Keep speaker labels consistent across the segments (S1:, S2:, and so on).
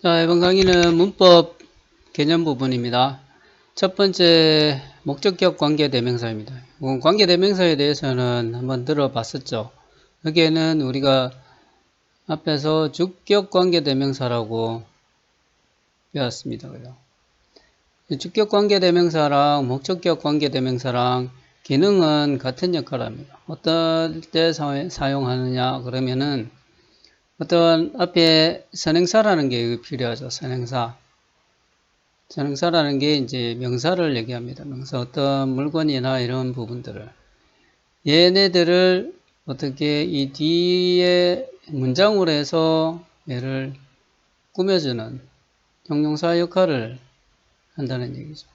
S1: 자, 이번 강의는 문법 개념 부분입니다. 첫 번째, 목적격 관계 대명사입니다. 이건 관계 대명사에 대해서는 한번 들어봤었죠. 여기에는 우리가 앞에서 주격 관계 대명사라고 배웠습니다. 그죠? 주격 관계 대명사랑 목적격 관계 대명사랑 기능은 같은 역할을 합니다. 어떨 때 사용하느냐 그러면은 어떤 앞에 선행사라는 게 필요하죠. 선행사. 선행사라는 게 이제 명사를 얘기합니다. 명사 어떤 물건이나 이런 부분들을. 얘네들을 어떻게 이 뒤에 문장으로 해서 얘를 꾸며주는 형용사 역할을 한다는 얘기죠.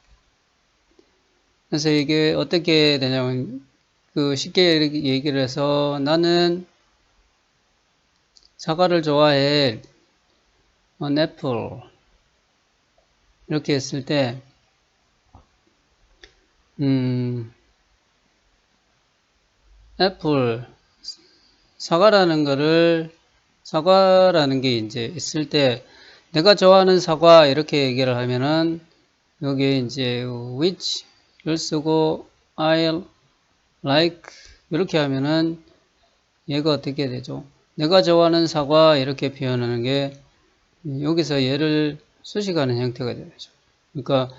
S1: 그래서 이게 어떻게 되냐면 그 쉽게 얘기를 해서 나는 사과를 좋아해. an apple. 이렇게 했을 때, 음, 애플, 사과라는 거를, 사과라는 게 이제 있을 때, 내가 좋아하는 사과 이렇게 얘기를 하면은, 여기에 이제 which를 쓰고, I like, 이렇게 하면은, 얘가 어떻게 되죠? 내가 좋아하는 사과 이렇게 표현하는 게 여기서 얘를 수식하는 형태가 되죠. 그러니까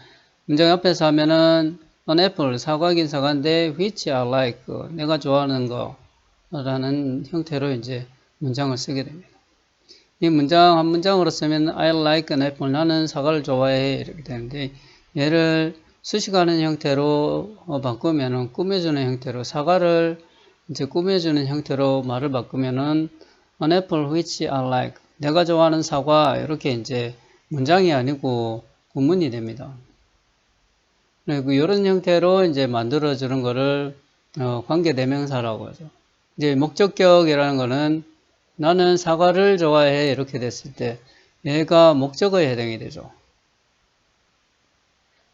S1: 문장 앞에서 하면은 an apple 사과긴 사과인데 which I like 내가 좋아하는 거라는 형태로 이제 문장을 쓰게 됩니다. 이 문장 한 문장으로 쓰면 I like an apple 나는 사과를 좋아해 이렇게 되는데 얘를 수식하는 형태로 바꾸면은 꾸며주는 형태로 사과를 이제 꾸며주는 형태로 말을 바꾸면은 an apple which I like. 내가 좋아하는 사과 이렇게 이제 문장이 아니고 구문이 됩니다. 그리고 이런 형태로 이제 만들어주는 거를 어, 관계대명사라고 하죠. 이제 목적격이라는 거는 나는 사과를 좋아해 이렇게 됐을 때 얘가 목적어에 해당이 되죠.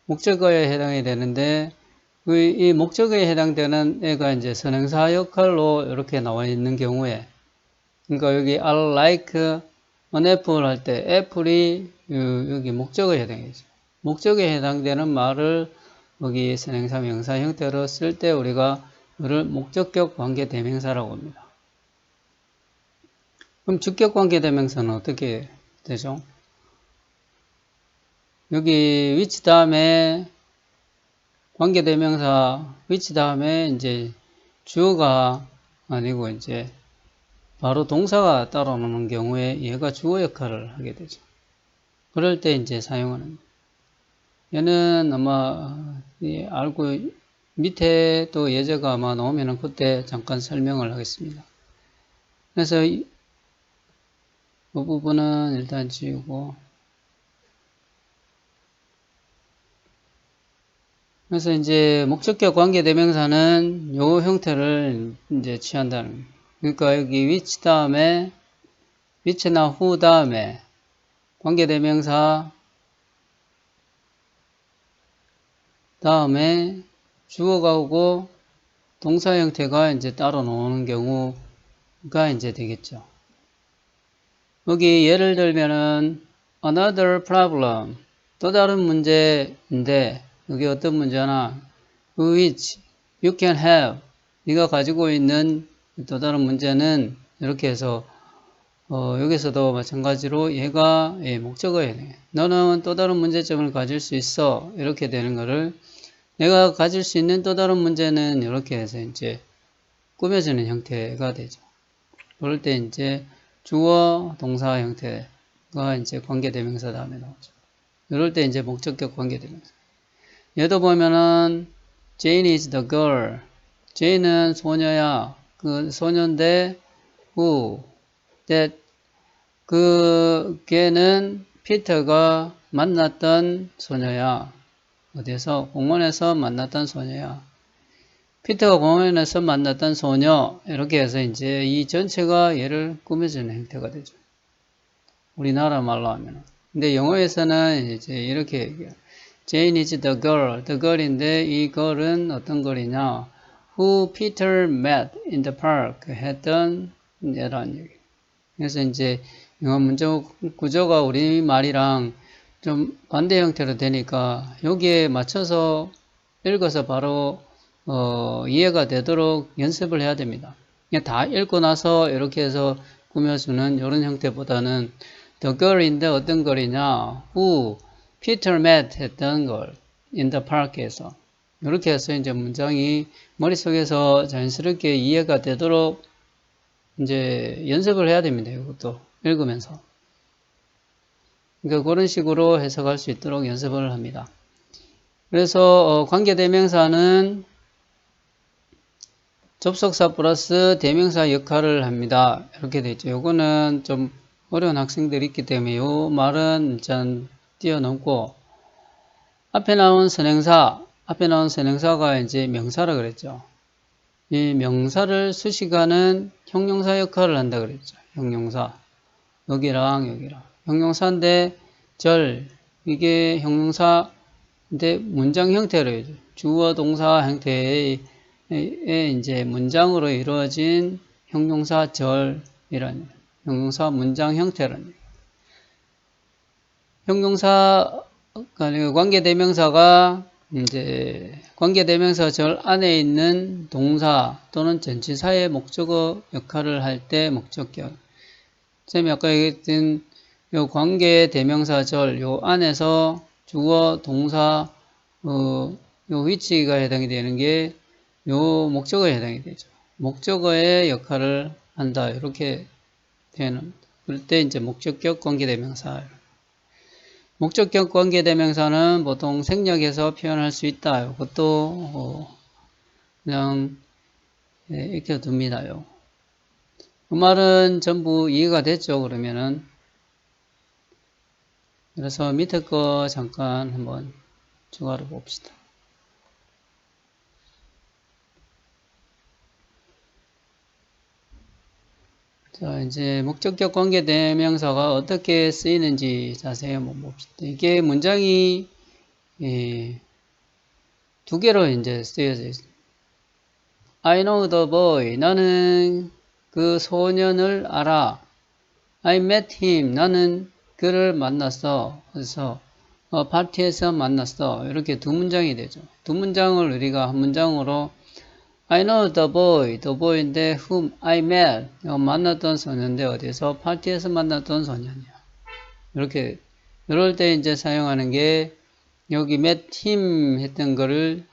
S1: 목적어에 해당이 되는데 그이 목적어에 해당되는 애가 이제 선행사 역할로 이렇게 나와 있는 경우에 그러니까 여기 I like an apple 할 때 애플이 여기 목적어에 해당이죠. 목적에 해당되는 말을 여기 선행사 명사 형태로 쓸 때 우리가 이를 목적격 관계 대명사라고 합니다. 그럼 주격 관계 대명사는 어떻게 되죠? 여기 위치 다음에 관계 대명사 위치 다음에 이제 주어가 아니고 이제 바로 동사가 따라오는 경우에 얘가 주어 역할을 하게 되죠. 그럴 때 이제 사용하는 얘는 아마 예, 알고 밑에 또 예제가 아마 나오면 그때 잠깐 설명을 하겠습니다. 그래서 이, 그 부분은 일단 지우고 그래서 이제 목적격 관계 대명사는 요 형태를 이제 취한다는 그러니까 여기 which 다음에 which나 who 다음에 관계대명사 다음에 주어가 오고 동사 형태가 이제 따로 나오는 경우가 이제 되겠죠. 여기 예를 들면은 another problem. 또 다른 문제인데 여기 어떤 문제나? which you can have. 네가 가지고 있는 또 다른 문제는 이렇게 해서 어, 여기서도 마찬가지로 얘가 예, 목적어에 해 너는 또 다른 문제점을 가질 수 있어. 이렇게 되는 거를 내가 가질 수 있는 또 다른 문제는 이렇게 해서 이제 꾸며지는 형태가 되죠. 그럴 때 이제 주어 동사 형태가 이제 관계대명사 다음에 나오죠. 이럴 때 이제 목적격 관계대명사. 얘도 보면은 Jane is the girl. Jane은 소녀야. 그 소년대 후 that 그 걔는 피터가 만났던 소녀야. 어디서 공원에서 만났던 소녀야. 피터가 공원에서 만났던 소녀 이렇게 해서 이제 이 전체가 얘를 꾸며주는 형태가 되죠. 우리나라 말로 하면. 근데 영어에서는 이제 이렇게 얘기해요. Jane is the girl. the girl인데 이 girl은 어떤 걸이냐? Who Peter met in the park 했던 얘란 얘기. 그래서 이제 영어 문제 구조가 우리말이랑 좀 반대 형태로 되니까 여기에 맞춰서 읽어서 바로 어, 이해가 되도록 연습을 해야 됩니다. 다 읽고 나서 이렇게 해서 꾸며주는 이런 형태보다는 the gir인데 어떤 걸이냐 who Peter met 했던 걸 in the park에서 이렇게 해서 이제 문장이 머릿속에서 자연스럽게 이해가 되도록 이제 연습을 해야 됩니다. 이것도 읽으면서. 그러니까 그런 식으로 해석할 수 있도록 연습을 합니다. 그래서 어, 관계대명사는 접속사 플러스 대명사 역할을 합니다. 이렇게 되어 있죠. 요거는 좀 어려운 학생들이 있기 때문에 요 말은 일단 뛰어넘고 앞에 나온 선행사 앞에 나온 선행사가 이제 명사라 그랬죠. 이 명사를 수식하는 형용사 역할을 한다 그랬죠. 형용사. 여기랑 여기랑. 형용사인데 절. 이게 형용사인데 문장 형태로 주어 동사 형태의 이제 문장으로 이루어진 형용사 절이란 형용사 문장 형태란 형용사 그러니까 관계 대명사가 이제 관계대명사 절 안에 있는 동사 또는 전치사의 목적어 역할을 할 때 목적격. 쌤이 아까 얘기했던 요 관계대명사 절 요 안에서 주어 동사 어, 요 위치가 해당이 되는 게 요 목적어에 해당이 되죠. 목적어의 역할을 한다. 이렇게 되는. 그럴 때 이제 목적격 관계대명사. 목적격 관계대명사는 보통 생략해서 표현할 수 있다. 이것도 어 그냥 예, 익혀둡니다요. 그 말은 전부 이해가 됐죠. 그러면은 그래서 밑에 거 잠깐 한번 추가로 봅시다. 자, 이제 목적격 관계 대명사가 어떻게 쓰이는지 자세히 한번 봅시다. 이게 문장이 예, 두 개로 이제 쓰여져 있습니다. I know the boy. 나는 그 소년을 알아. I met him. 나는 그를 만났어. 그래서 어, 파티에서 만났어. 이렇게 두 문장이 되죠. 두 문장을 우리가 한 문장으로 I know the boy, the boy인데 whom I met. 만났던 소년인데 어디서? 파티에서 만났던 소년이야. 이렇게 이럴 때 이제 사용하는 게 여기 met him 했던 거를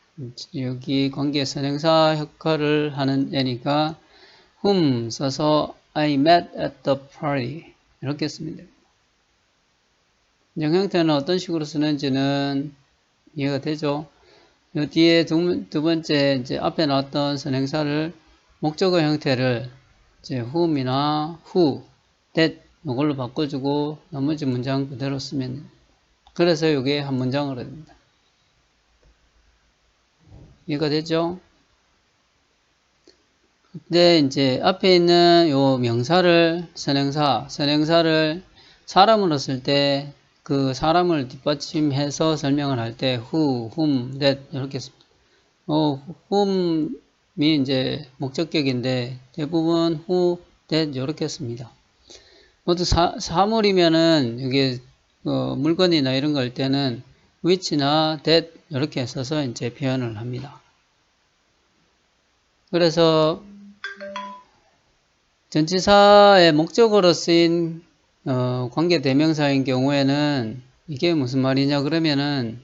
S1: 여기 관계 선행사 역할을 하는 애니까 whom 써서 I met at the party 이렇게 쓰면 됩니다. 영 형태는 어떤 식으로 쓰는지는 이해가 되죠? 뒤에 두, 두 번째 이제 앞에 나왔던 선행사를 목적어 형태를 이제 whom이나 who, that 이걸로 바꿔주고 나머지 문장 그대로 쓰면 그래서 이게 한 문장으로 됩니다. 이해가 되죠? 근데 이제 앞에 있는 요 명사를 선행사, 선행사를 사람으로 쓸 때 그 사람을 뒷받침해서 설명을 할 때 who, whom, that 이렇게. 어, whom이 이제 목적격인데 대부분 who, that 이렇게 씁니다. 모두 사, 사물이면은 이게 어, 물건이나 이런 걸 때는 which나 that 이렇게 써서 이제 표현을 합니다. 그래서 전치사의 목적으로 쓰인 어, 관계 대명사인 경우에는 이게 무슨 말이냐 그러면은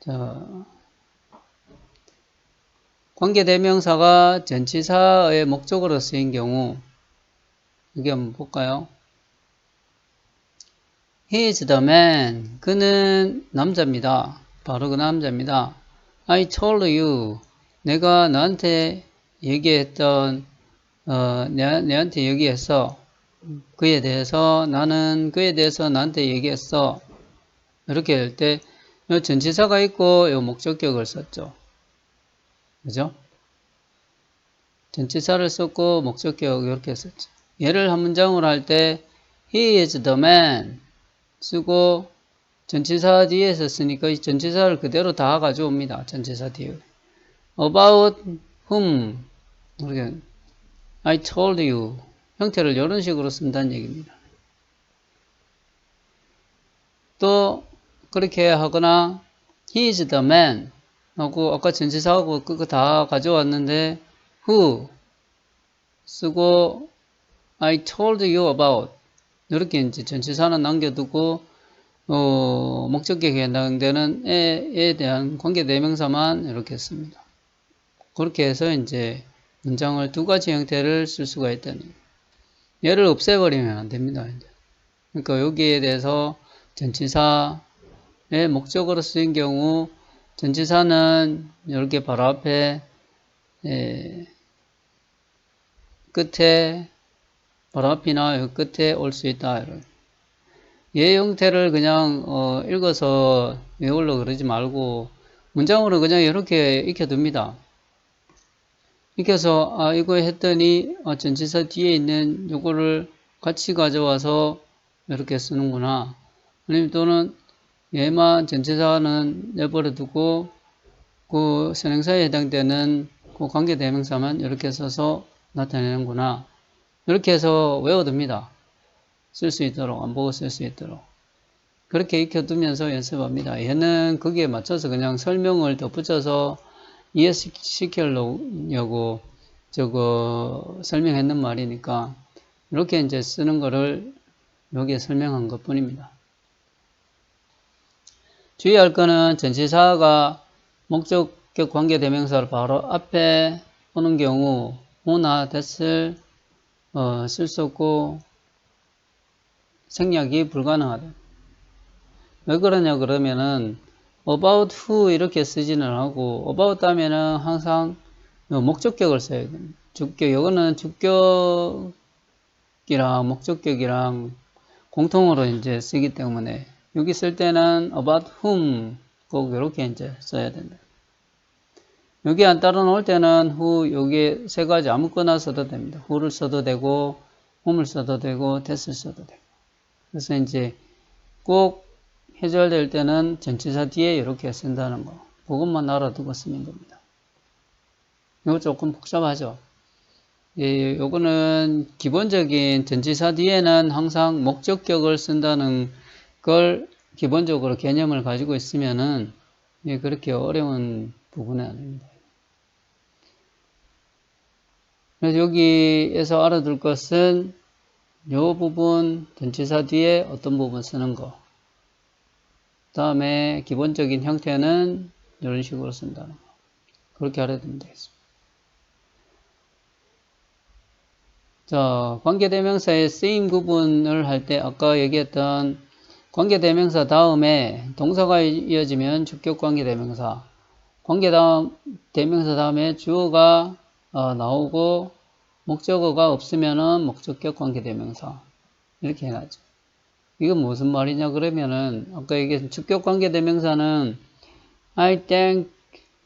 S1: 저, 관계 대명사가 전치사의 목적으로 쓰인 경우 이게 한번 볼까요? He is the man. 그는 남자입니다. 바로 그 남자입니다. I told you. 내가 너한테 얘기했던 어, 내, 내한테 얘기했어. 그에 대해서 나는 그에 대해서 나한테 얘기했어. 이렇게 할 때, 요 전치사가 있고, 요 목적격을 썼죠. 그죠? 전치사를 썼고, 목적격 이렇게 썼죠. 얘를 한 문장으로 할 때, he is the man 쓰고, 전치사 뒤에서 쓰니까 이 전치사를 그대로 다 가져옵니다. 전치사 뒤에. about whom. I told you. 형태를 이런 식으로 쓴다는 얘기입니다. 또 그렇게 하거나 he is the man 하고 아까 전치사하고 그거 다 가져왔는데 who 쓰고 I told you about 이렇게 이제 전치사는 남겨두고 어, 목적격에 해당되는 에에 대한 관계 대명사만 이렇게 씁니다. 그렇게 해서 이제 문장을 두 가지 형태를 쓸 수가 있다는 얘를 없애버리면 안 됩니다. 그러니까 여기에 대해서 전치사의 목적으로 쓰인 경우 전치사는 이렇게 바로 앞에 에, 끝에 바로 앞이나 여기 끝에 올 수 있다. 이런. 얘 형태를 그냥 어, 읽어서 외우려 그러지 말고 문장으로 그냥 이렇게 익혀둡니다. 익혀서 아 이거 했더니 아, 전치사 뒤에 있는 요거를 같이 가져와서 이렇게 쓰는구나. 아니면 또는 얘만 전치사는 내버려 두고 그 선행사에 해당되는 그 관계 대명사만 이렇게 써서 나타내는구나. 이렇게 해서 외워둡니다. 쓸 수 있도록, 안 보고 쓸 수 있도록. 그렇게 익혀두면서 연습합니다. 얘는 거기에 맞춰서 그냥 설명을 덧붙여서 이해시키려고 저거 설명했는 말이니까 이렇게 이제 쓰는 거를 여기에 설명한 것 뿐입니다. 주의할 거는 전치사가 목적격 관계 대명사를 바로 앞에 오는 경우 who나 that을 어, 쓸 수 없고 생략이 불가능하다. 왜 그러냐 그러면은 about who 이렇게 쓰지는 하고 about 하면은 항상 목적격을 써야 됩니다. 주격 이거는 주격이랑 목적격이랑 공통으로 이제 쓰기 때문에 여기 쓸 때는 about whom 꼭 이렇게 이제 써야 된다. 여기 안 따라 놓을 때는 who 여기 세 가지 아무거나 써도 됩니다. who를 써도 되고 whom을 써도 되고 that을 써도 되고 그래서 이제 꼭 해결될 때는 전치사 뒤에 이렇게 쓴다는 거 그것만 알아두고 쓰면 됩니다. 이거 조금 복잡하죠. 예, 요거는 기본적인 전치사 뒤에는 항상 목적격을 쓴다는 걸 기본적으로 개념을 가지고 있으면은 예, 그렇게 어려운 부분은 아닙니다. 그래서 여기에서 알아둘 것은 이 부분 전치사 뒤에 어떤 부분 쓰는 거. 그 다음에 기본적인 형태는 이런 식으로 쓴다는 거. 그렇게 알아두면 되겠습니다. 자, 관계대명사의 쓰임 구분을 할 때 아까 얘기했던 관계대명사 다음에 동사가 이어지면 주격 관계대명사 관계 다음 대명사 다음에 주어가 어, 나오고 목적어가 없으면은 목적격 관계대명사 이렇게 해놨죠. 이건 무슨 말이냐 그러면은 아까 얘기했던 주격 관계 대명사는 I thank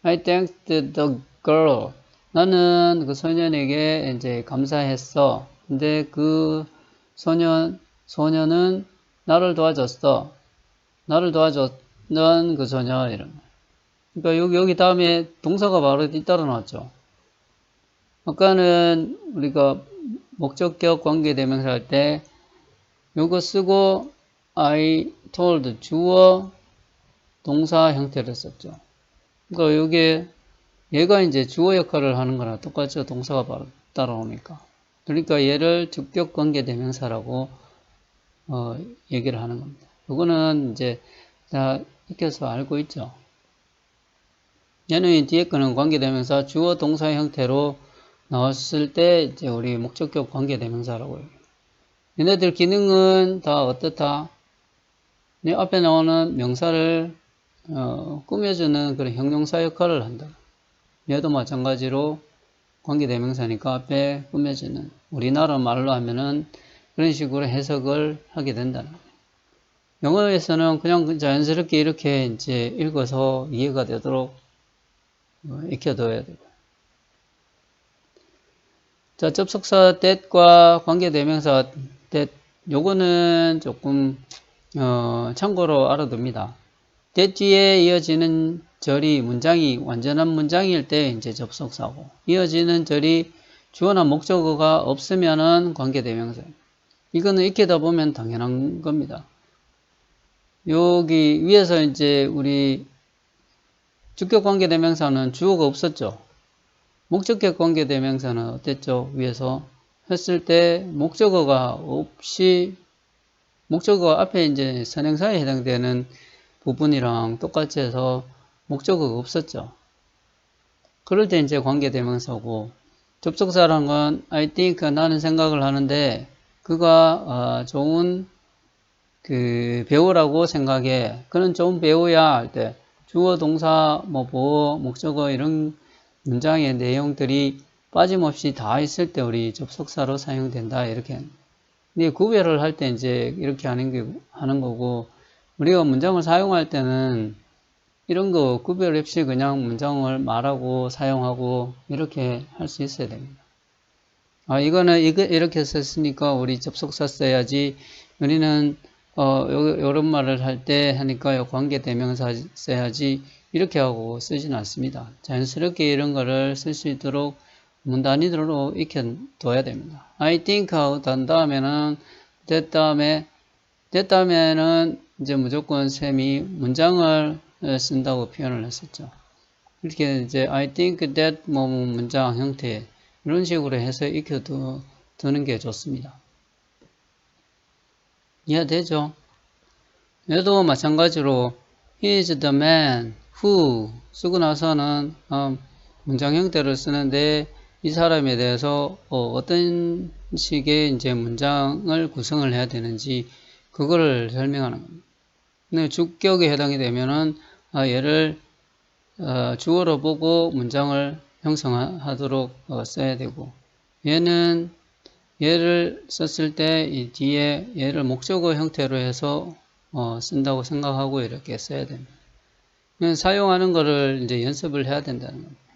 S1: I thanked the girl 나는 그 소년에게 이제 감사했어. 근데 그 소년 소년은 나를 도와줬어. 나를 도와줬던 그 소녀 이런. 그러니까 여기 여기 다음에 동사가 바로 뒤따라 나왔죠. 아까는 우리가 목적격 관계 대명사 할 때 요거 쓰고 I told 주어 동사 형태를 썼죠. 그러니까 요게 얘가 이제 주어 역할을 하는 거랑 똑같죠. 동사가 바로 따라오니까. 그러니까 얘를 주격 관계 대명사라고 어, 얘기를 하는 겁니다. 요거는 이제 다 익혀서 알고 있죠. 얘는 뒤에 거는 관계 대명사 주어 동사 형태로 나왔을 때 이제 우리 목적격 관계 대명사라고 해요. 얘네들 기능은 다 어떻다? 네, 앞에 나오는 명사를 어, 꾸며주는 그런 형용사 역할을 한다. 얘도 마찬가지로 관계대명사니까 앞에 꾸며주는 우리나라 말로 하면은 그런 식으로 해석을 하게 된다는 거예요. 영어에서는 그냥 자연스럽게 이렇게 이제 읽어서 이해가 되도록 어, 익혀둬야 되고. 자, 접속사 that과 관계대명사 that 요거는 조금 어, 참고로 알아둡니다. that 뒤에 이어지는 절이 문장이 완전한 문장일 때 이제 접속사고 이어지는 절이 주어나 목적어가 없으면은 관계대명사. 이거는 익히다 보면 당연한 겁니다. 여기 위에서 이제 우리 주격 관계 대명사는 주어가 없었죠. 목적격 관계 대명사는 어땠죠? 위에서 했을 때 목적어가 없이 목적어 앞에 이제 선행사에 해당되는 부분이랑 똑같이 해서 목적어가 없었죠. 그럴 때 이제 관계대명사고 접속사라는 건 I think 나는 생각을 하는데 그가 어, 좋은 그 배우라고 생각해. 그는 좋은 배우야 할 때 주어 동사 뭐 보어 목적어 이런 문장의 내용들이 빠짐없이 다 있을 때 우리 접속사로 사용된다 이렇게. 근데 구별을 할 때 이제 이렇게 하는 게 하는 거고 우리가 문장을 사용할 때는 이런 거 구별 없이 그냥 문장을 말하고 사용하고 이렇게 할 수 있어야 됩니다. 아, 이거는 이거 이렇게 썼으니까 우리 접속사 써야지. 우리는 어, 요, 런 말을 할 때 하니까 관계 대명사 써야지. 이렇게 하고 쓰지는 않습니다. 자연스럽게 이런 거를 쓸 수 있도록 문 단위로 익혀둬야 됩니다. I think 하고 단 다음에는 that 다음에 that 다음에는 이제 무조건 셈이 문장을 쓴다고 표현을 했었죠. 이렇게 이제 I think that 뭐 문장 형태 이런 식으로 해서 익혀두는 게 좋습니다. 이해되죠? 얘도 마찬가지로 He is the man who 쓰고 나서는 어, 문장 형태를 쓰는데 이 사람에 대해서 어, 떤 식의 이제 문장을 구성을 해야 되는지 그거를 설명하는 겁니다. 근데 주격에 해당이 되면은 아, 얘를 어, 주어로 보고 문장을 형성하도록 어, 써야 되고 얘는 얘를 썼을 때 이 뒤에 얘를 목적어 형태로 해서 어, 쓴다고 생각하고 이렇게 써야 됩니다. 사용하는 거를 이제 연습을 해야 된다는 겁니다.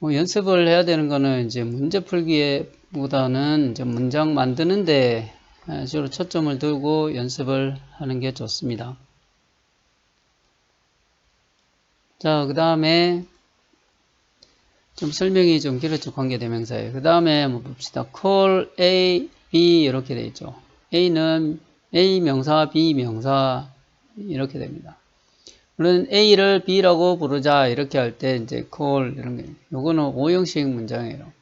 S1: 뭐 연습을 해야 되는 거는 이제 문제 풀기보다는 이제 문장 만드는데 주로 초점을 두고 연습을 하는 게 좋습니다. 자, 그 다음에 좀 설명이 좀 길었죠. 관계대명사에. 그 다음에 한번 봅시다. call A, B 이렇게 돼 있죠. A는 A 명사, B 명사 이렇게 됩니다. 물론 A를 B라고 부르자 이렇게 할 때 이제 call 이런 게 요거는 오형식 문장이에요.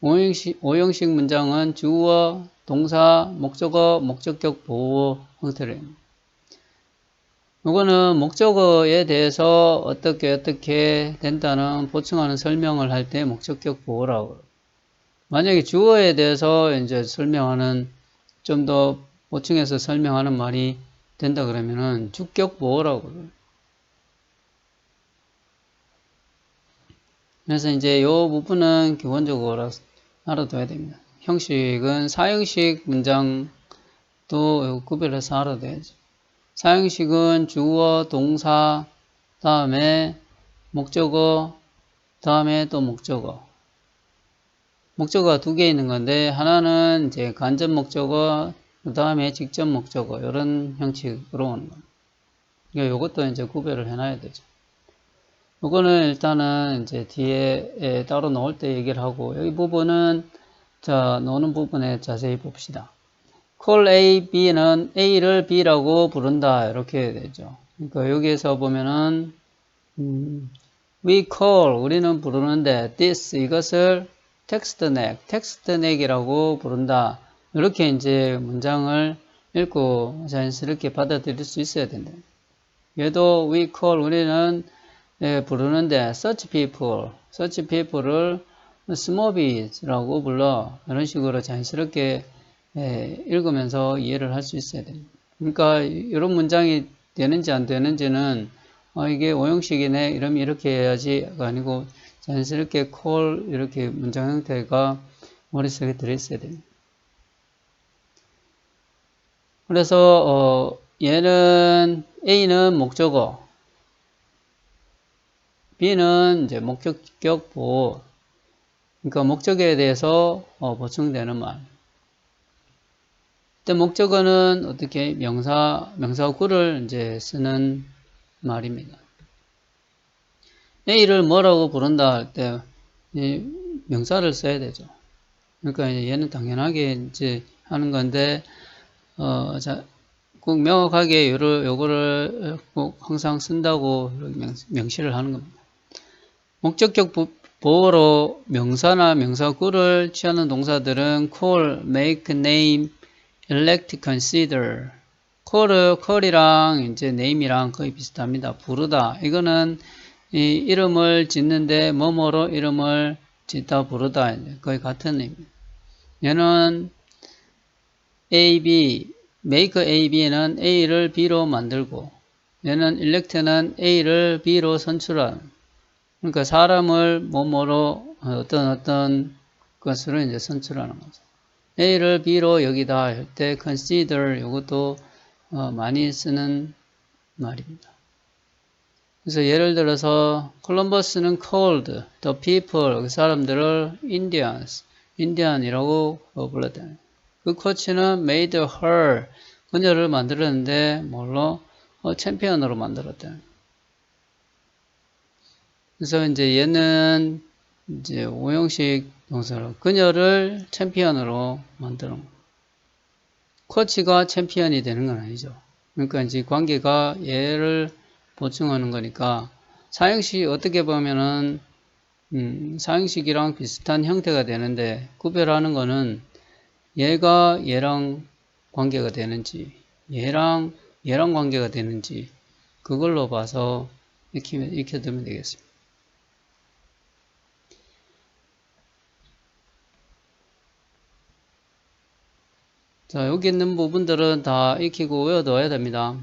S1: 오형식, 오형식 문장은 주어, 동사, 목적어, 목적격 보호 형태를 이거는 목적어에 대해서 어떻게 어떻게 된다는 보충하는 설명을 할 때 목적격 보호라고 만약에 주어에 대해서 이제 설명하는 좀 더 보충해서 설명하는 말이 된다 그러면은 주격 보호라고 그래서 이제 이 부분은 기본적으로 알아둬야 됩니다. 형식은 사형식 문장도 구별해서 알아둬야죠. 사형식은 주어, 동사, 다음에 목적어, 다음에 또 목적어. 목적어가 두 개 있는 건데 하나는 이제 간접 목적어, 그 다음에 직접 목적어 이런 형식으로 오는 겁니다. 그러니까 이것도 이제 구별을 해놔야 되죠. 이거는 일단은 이제 뒤에 따로 넣을 때 얘기를 하고 여기 부분은 자, 노는 부분에 자세히 봅시다. call A, B는 A를 B라고 부른다. 이렇게 되죠. 그러니까 여기에서 보면은, 음, we call, 우리는 부르는데, this, 이것을 text neck, text neck이라고 부른다. 이렇게 이제 문장을 읽고 자연스럽게 받아들일 수 있어야 된다. 얘도 we call, 우리는 예, 부르는데, such people, such people을 스모비라고 불러 이런 식으로 자연스럽게 예, 읽으면서 이해를 할 수 있어야 됩니다. 그러니까 이런 문장이 되는지 안 되는지는 어, 이게 오형식이네 이러면 이렇게 해야지가 아니고 자연스럽게 콜 이렇게 문장 형태가 머릿속에 들어있어야 됩니다. 그래서 어, 얘는 A는 목적어 B는 이제 목적격 보호 그러니까 목적에 대해서 어, 보충되는 말. 때 목적어는 어떻게 명사 명사구를 이제 쓰는 말입니다. A를 뭐라고 부른다 할 때 명사를 써야 되죠. 그러니까 얘는 당연하게 이제 하는 건데 어, 자, 꼭 명확하게 요거를 꼭 항상 쓴다고 명, 명시를 하는 겁니다. 목적격 부, 보어로 명사나 명사구를 취하는 동사들은 call, make, name, elect, consider. call, call이랑 이제 name이랑 거의 비슷합니다. 부르다. 이거는 이 이름을 짓는데 뭐뭐로 이름을 짓다 부르다. 거의 같은 의미입니다. 얘는 A, B, make A, B는 A를 B로 만들고 얘는 elect는 A를 B로 선출하는 그러니까 사람을 뭐뭐로 어떤 어떤 것으로 이제 선출하는 거죠. A를 B로 여기다 할 때 consider 이것도 어 많이 쓰는 말입니다. 그래서 예를 들어서 콜럼버스는 called the people 그 사람들을 Indians, 인디안이라고 불렀다. 그 코치는 made her 그녀를 만들었는데 뭘로 어, 챔피언으로 만들었다. 그래서 이제 얘는 이제 오형식 동사로 그녀를 챔피언으로 만드는 코치가 챔피언이 되는 건 아니죠. 그러니까 이제 관계가 얘를 보충하는 거니까 사형식 어떻게 보면은 음, 사형식이랑 비슷한 형태가 되는데 구별하는 거는 얘가 얘랑 관계가 되는지 얘랑 얘랑 관계가 되는지 그걸로 봐서 익히, 익혀두면 되겠습니다. 자, 여기 있는 부분들은 다 익히고 외워둬야 됩니다.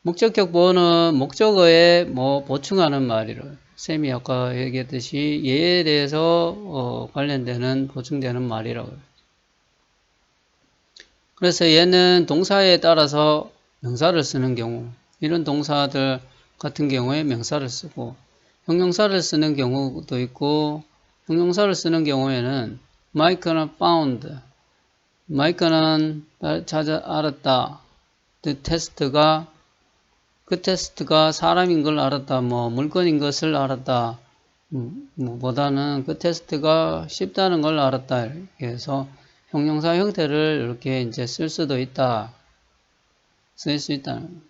S1: 목적격 보어는 목적어에 뭐 보충하는 말이로 쌤이 아까 얘기했듯이 얘에 대해서 어 관련되는 보충되는 말이라고 요. 그래서 얘는 동사에 따라서 명사를 쓰는 경우 이런 동사들 같은 경우에 명사를 쓰고 형용사를 쓰는 경우도 있고 형용사를 쓰는 경우에는 마이크는 found 마이크는 찾아 알았다. 그 테스트가 그 테스트가 사람인 걸 알았다. 뭐 물건인 것을 알았다. 음, 뭐 보다는 그 테스트가 쉽다는 걸 알았다. 해서 형용사 형태를 이렇게 이제 쓸 수도 있다. 쓸 수 있다는.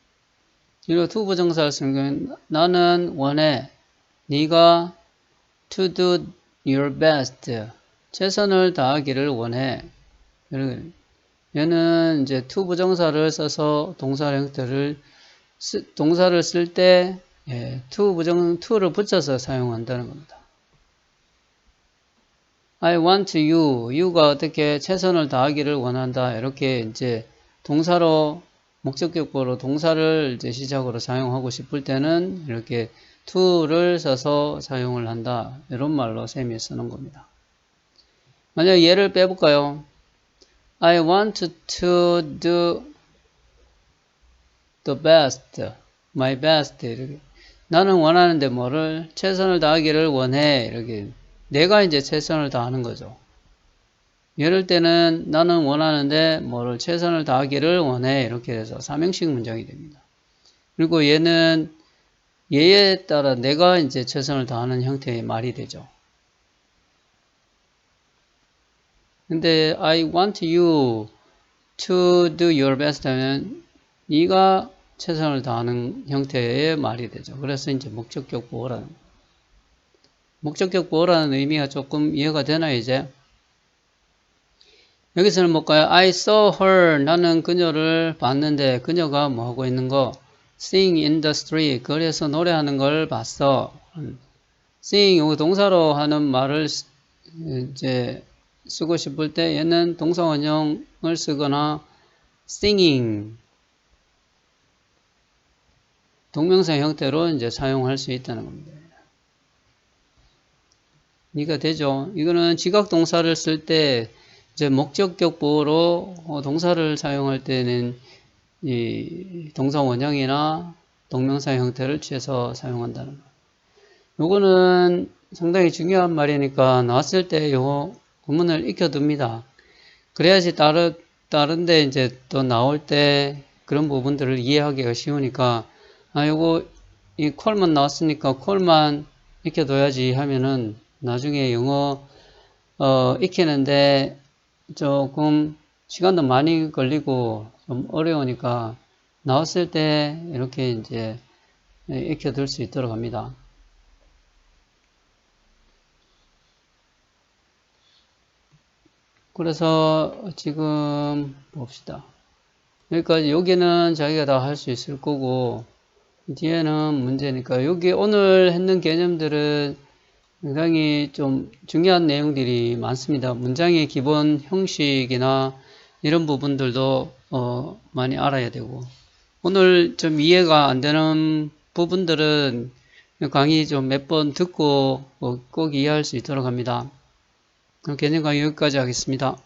S1: 그리고 투부정사를 쓰는 경우는 나는 원해. 네가 to do your best. 최선을 다하기를 원해. 얘는 이제 to 부정사를 써서 동사 형태를 동사를 쓸때 예, to 부정 to를 붙여서 사용한다는 겁니다. I want you. you가 어떻게 최선을 다하기를 원한다. 이렇게 이제 동사로 목적격보로 동사를 이제 시작으로 사용하고 싶을 때는 이렇게 to를 써서 사용을 한다. 이런 말로 셈이 쓰는 겁니다. 만약 예를 빼볼까요? I want to do the best, my best 이렇게 나는 원하는데 뭐를 최선을 다하기를 원해 이렇게 내가 이제 최선을 다하는 거죠. 이럴 때는 나는 원하는데 뭐를 최선을 다하기를 원해 이렇게 해서 삼형식 문장이 됩니다. 그리고 얘는 얘에 따라 내가 이제 최선을 다하는 형태의 말이 되죠. 근데 I want you to do your best 하면 네가 최선을 다하는 형태의 말이 되죠. 그래서 이제 목적격 보호라는 목적격 보호라는 의미가 조금 이해가 되나 이제? 여기서는 뭘까요? I saw her. 나는 그녀를 봤는데 그녀가 뭐 하고 있는 거? Sing in the street. 그래서 노래하는 걸 봤어. Sing 요 동사로 하는 말을 이제 쓰고 싶을 때 얘는 동사 원형을 쓰거나 singing 동명사 형태로 이제 사용할 수 있다는 겁니다. 이가 되죠. 이거는 지각 동사를 쓸 때 이제 목적격 보호로 어, 동사를 사용할 때는 이 동사 원형이나 동명사 형태를 취해서 사용한다는 거. 요거는 상당히 중요한 말이니까 나왔을 때 요거 구문을 익혀둡니다. 그래야지 다른, 다른데 이제 또 나올 때 그런 부분들을 이해하기가 쉬우니까 아, 요거, 이 콜만 나왔으니까 콜만 익혀둬야지 하면은 나중에 영어, 어, 익히는데 조금 시간도 많이 걸리고 좀 어려우니까 나왔을 때 이렇게 이제 익혀둘 수 있도록 합니다. 그래서 지금 봅시다. 여기까지 여기는 자기가 다 할 수 있을 거고 뒤에는 문제니까 여기 오늘 했는 개념들은 굉장히 좀 중요한 내용들이 많습니다. 문장의 기본 형식이나 이런 부분들도 어, 많이 알아야 되고 오늘 좀 이해가 안 되는 부분들은 강의 좀 몇 번 듣고 어, 꼭 이해할 수 있도록 합니다. 그럼 개념 강의 여기까지 하겠습니다.